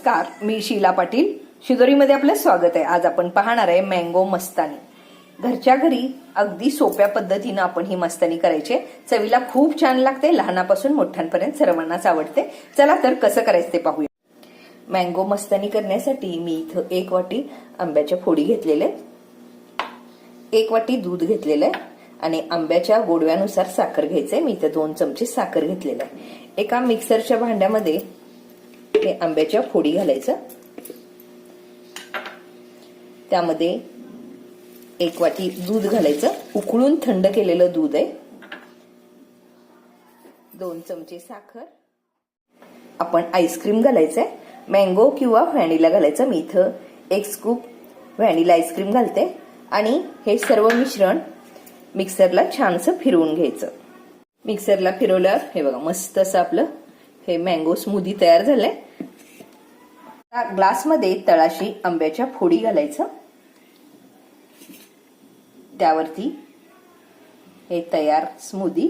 नमस्कार मी शीला पाटील. शिदोरीमध्ये आपलं स्वागत आहे. आज आपण पाहणार आहे मँगो मस्तानी. घरच्या घरी अगदी सोप्या पद्धतीनं आपण ही मस्तानी करायची आहे. चवीला खूप छान लागते लहानापासून मोठ्यांपर्यंत सर्वांनाच आवडते. चला तर कसं करायचं ते पाहूया. मँगो मस्तानी करण्यासाठी मी इथं एक वाटी आंब्याच्या फोडी घेतलेले एक वाटी दूध घेतलेलं आहे. आणि आंब्याच्या गोडव्यानुसार साखर घ्यायचंय. मी इथं दोन चमचे साखर घेतलेलं आहे. एका मिक्सरच्या भांड्यामध्ये हे आंब्याच्या फोडी घालायचं. त्यामध्ये एक वाटी दूध घालायचं. उकळून थंड केलेलं दूध आहे. दोन चमचे साखर. आपण आईस्क्रीम घालायचंय. मँगो किंवा व्हॅनिला घालायचं. मी इथं एक स्कूप व्हॅनिला आईस्क्रीम घालते. आणि हे सर्व मिश्रण मिक्सरला छानसं फिरवून घ्यायचं. मिक्सरला फिरवल्यावर हे बघा मस्त असं आपलं हे मँगो स्मूदी तयार झालंय. ग्लासमध्ये तळाशी आंब्याच्या फोडी घालायचं. त्यावरती हे तयार स्मूदी.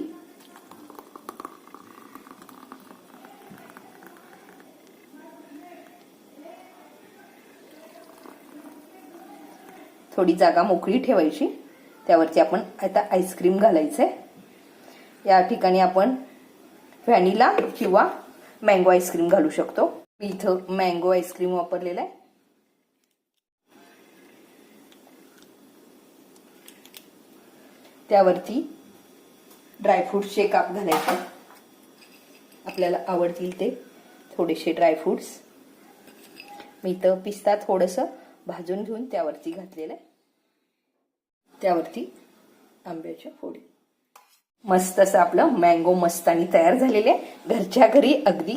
थोडी जागा मोकळी ठेवायची. त्यावरती आपण आता आईस्क्रीम घालायचंय. या ठिकाणी आपण व्हॅनिला किंवा मँगो आईस्क्रीम घालू शकतो. मी इथं मँगो आईस्क्रीम वापरलेलं आहे. त्यावरती ड्रायफ्रुट्सचे काप घालायचे. आपल्याला आवडतील ते थोडेसे ड्रायफ्रुट्स मी इथं पिस्ता थोडंसं भाजून घेऊन त्यावरती घातलेलं आहे. त्यावरती आंब्याच्या फोडी. मस्त असं आपलं मँगो मस्तानी तयार झालेले आहे. घरच्या घरी अगदी